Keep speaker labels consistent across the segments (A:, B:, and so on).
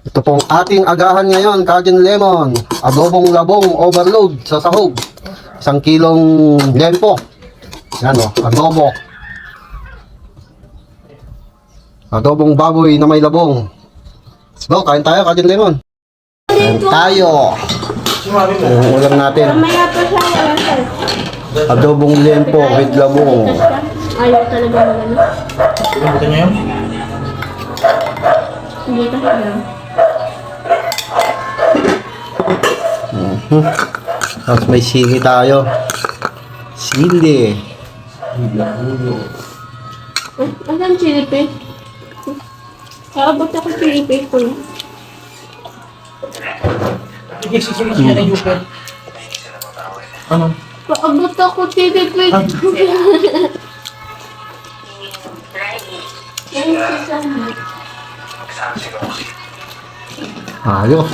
A: Ito pong ating agahan ngayon, Cajun Lemon. Adobong labong overload sa sahog. Isang kilong lempo. Yan o, adobo. Adobong baboy na may labong. Go, kain tayo, Cajun Lemon. Kain tayo. Yung ulam natin. Adobong lempo with labong.
B: Ayaw talaga mag ano.
C: Ito niya yun?
B: Hindi ka siya.
A: Tapos may sili tayo. Sili.
B: Ang saan chili paste? Kaabot ako chili paste ko na.
C: Sige, sige, sige, na yupen. Ano?
B: Kaabot ako chili paste ko much.
A: Ayos.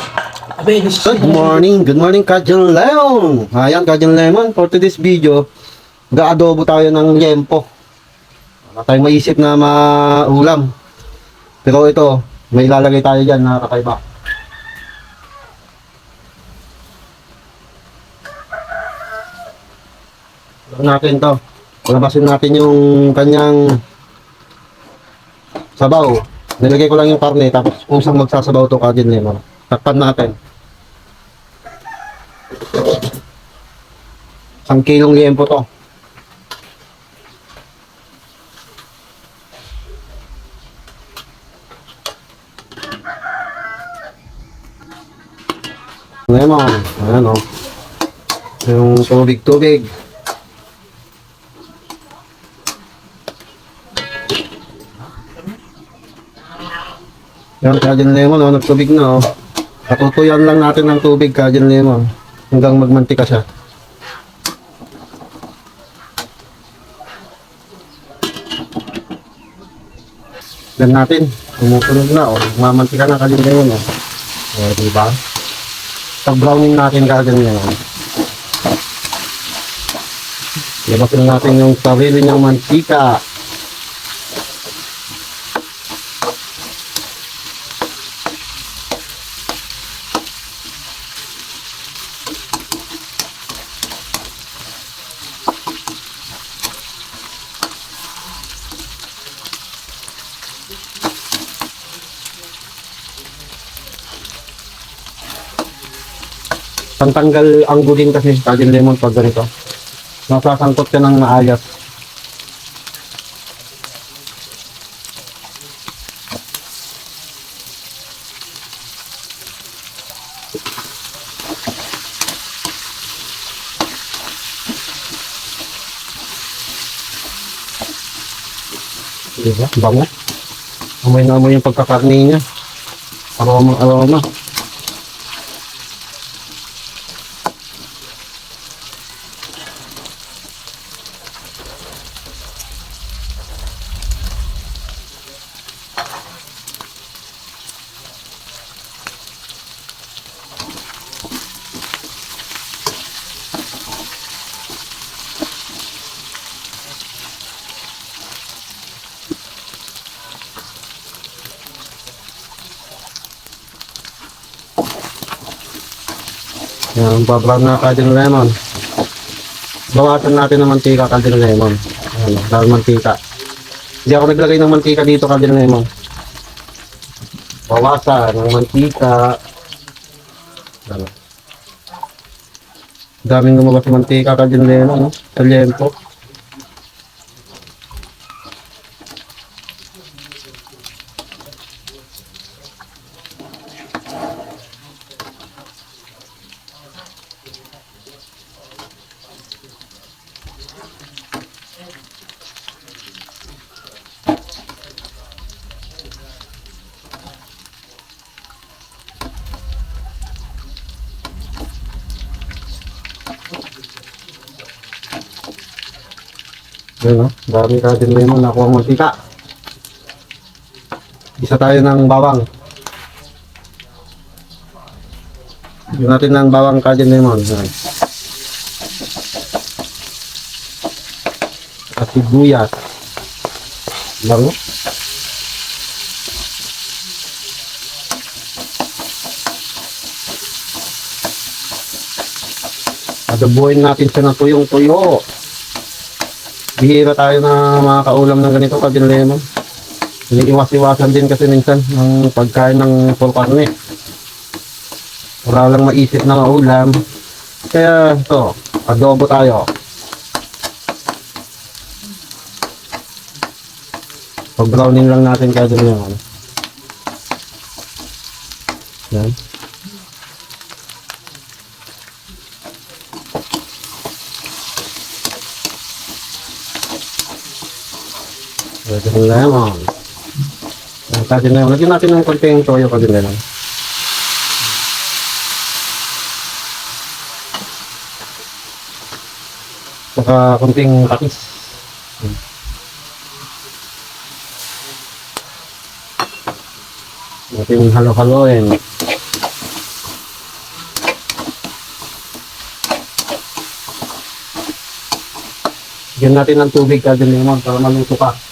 A: Good morning, good morning Kajun Lemon. Ayan Kajun Lemon, for today's video, ga-adobo tayo ng lempo. Wala tayong maisip na maulam. Pero ito, may ilalagay tayo dyan na kakaiba. Natin to. Labasin natin yung kanyang sabaw. Nilagay ko lang yung karne, tapos usang magsasabaw to Kajun Lemon. Takpan natin. Isang kilong liempo to. Lemon. Ayan o. Yung tubig-tubig. Yan, Cajun Lemon, oh, nagtubig na, oh. Katutuyan lang natin ng tubig, Cajun Lemon. Hanggang magmantika siya. Yan natin. Tumutunog na, oh. Mamantika na Cajun Lemon, oh. O, diba? Pag-browning natin Cajun Lemon. Labasin natin yung sarili niyang mantika. Pantanggal ang gulin kasi Cajun Lemon pag ganito. Nasasangkot ka ng maayos. Diba? Bango. Amoy na amoy yung pagkakarni niya. Aroma, aroma. Yan, babrown na Cajun Lemon. Bawasan natin ng mantika Cajun Lemon. Ayan, dahil mantika. Hindi ako naglagay ng mantika dito Cajun Lemon. Bawasan ng mantika. Ano. Daming lumabas ng mantika Cajun Lemon. No? Sa Ayan o, dami ka din lemon. Oh. Nakuha ang mantika. Isa tayo ng bawang. Yun natin ng bawang kajin lemon. Ayan. At sibuyas. Bango. Adabuhin natin siya ng tuyong-tuyo. Bihira tayo na makakaulam ng ganito kagin lemon. Iniiwas-iwasan din kasi minsan ng pagkain ng full carne. Wala lang maisip na maulam. Kaya ito, adobo tayo. Pag-browning lang natin kagin lemon. Yan. Pwede ng lemon. Lemon. Lagyan natin ng konting toyo kagin lemon. Saka konting patis. Natin halo-haloin. Bigyan natin ng tubig kagin lemon para maluto ka.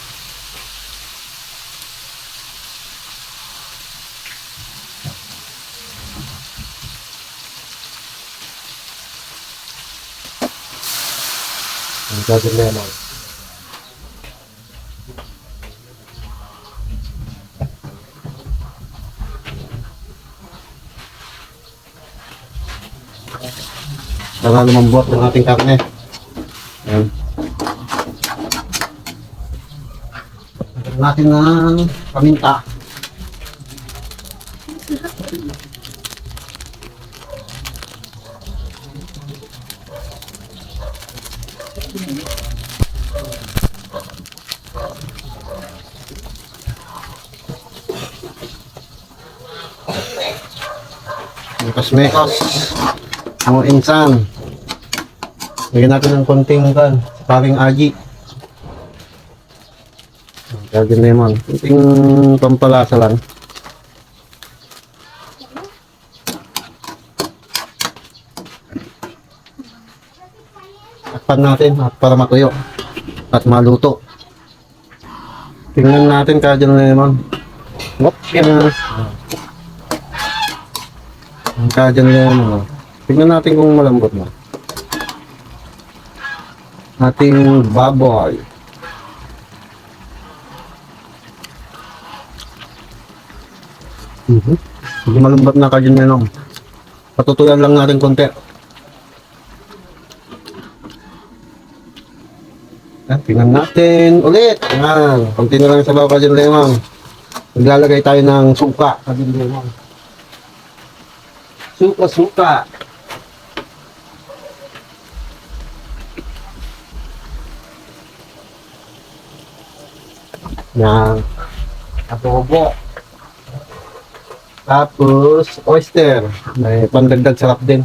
A: Ang kagin lemon. Para lumambot ang ating karne. Ayan. Lagyan natin ng paminta. Mekos-mekos. Ang insan. Lagyan natin ng konting kan, paring aji. Gagawin na naman. Konting pampalasa lang. Takpan natin at para matuyo at maluto. Tingnan natin kagyan na naman. Wop, yan. Ang kagyan na naman. Tingnan natin kung malambot na. Ating baboy. Mhm. Hindi malambot na kagyan na naman. Patutuyan lang natin konti. Yan, tingnan natin ulit. Yan. Kunti na lang sa bawang kagyan lemon. Maglalagay tayo ng suka. Kagyan lemon. Suka, suka. Yan. Adobo. Tapos, oyster. May pandagdag sarap din.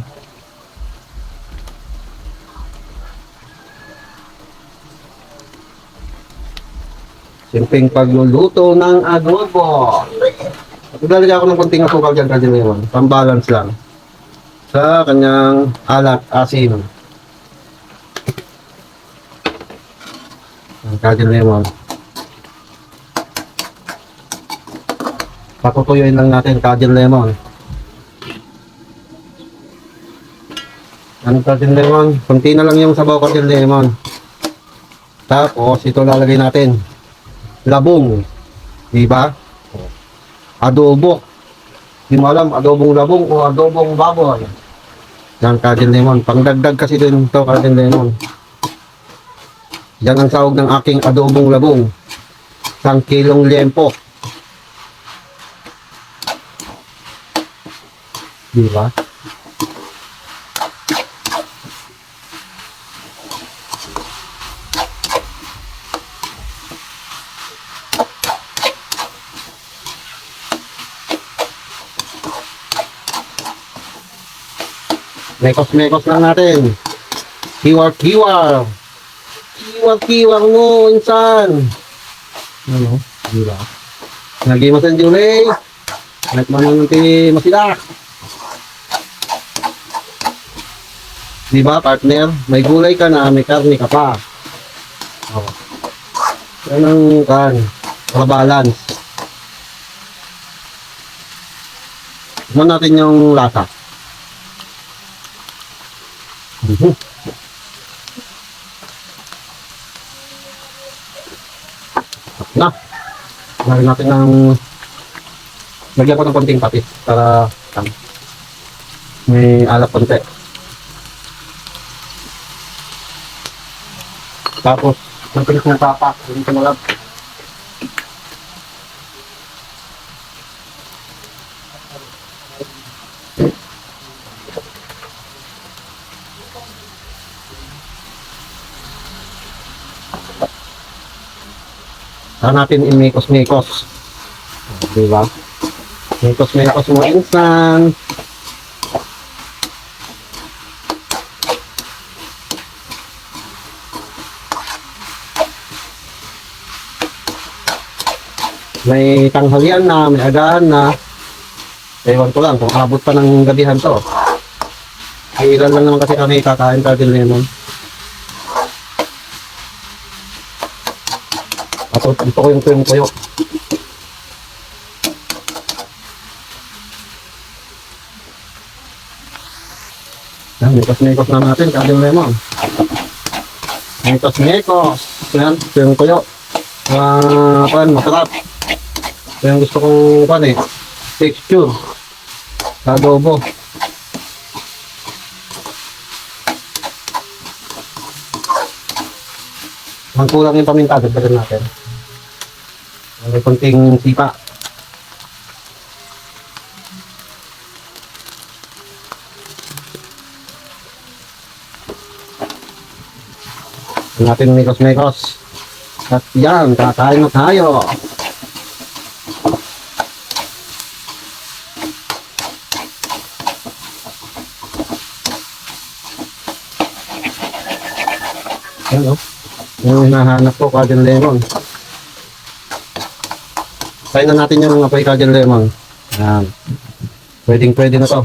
A: Simpleng pagluluto ng adobo. Maglalagay ako ng konting asukal dyan kasi ngayon. Pambalance lang. Sa kanyang alat, asin. Ang kajin lemon. Patutuyuin lang natin kajin lemon. Anong kajin lemon? Kunti na lang yung sabaw kajin lemon. Tapos ito lalagay natin. Labong. Diba? Adobo. Hindi mo alam, adobong labong o adobong baboy. Yan, kajin lemon. Pangdagdag kasi din ito, kajin lemon. Yan ang sahog ng aking adobong labong. Isang kilong liempo. Di ba? Mekos-mekos lang natin. Kiwar-kiwar. Kiwar-kiwar mo, insan. Ano? Di ba? Lagi mo sa Julie. Kahit man nanti masila. Di ba, partner? May gulay ka na, may karne ka pa. Oh. Yan ang kan, para balance. Tignan natin yung lasa. Mhm. Na. Lagyan natin ng lagyan ko ng konting patis para um, may alap konti. Tapos, ng ng papa, hindi ko malab. Saan natin imikos-mikos. Di ba? Mikos-mikos mo insan. May tanghalian na, may agahan na. Ewan ko lang kung abot pa ng gabihan to. Ay, ilan lang naman kasi kami kakain kagil lemon. At gusto ko yung tuwing tuyo. Yan, mikos-mikos na natin, kagil lemon. Mikos-mikos. Yan, tuwing tuyo. Ah, uh, masarap. Yung gusto kong pan eh. Texture. Sa adobo. Ang kulang yung paminta, dagdagan natin. May konting sipa. Natin mikos-mikos. At yan, kakain na tayo. Yan o. Yung hinahanap ko, Cajun Lemon. Try na natin yung apoy Cajun Lemon. Yan. Pwedeng pwede na to.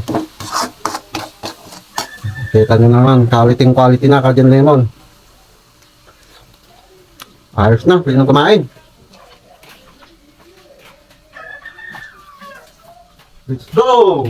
A: Kita nyo naman, quality quality na Cajun Lemon. Ayos na, pwede na kumain. Let's go!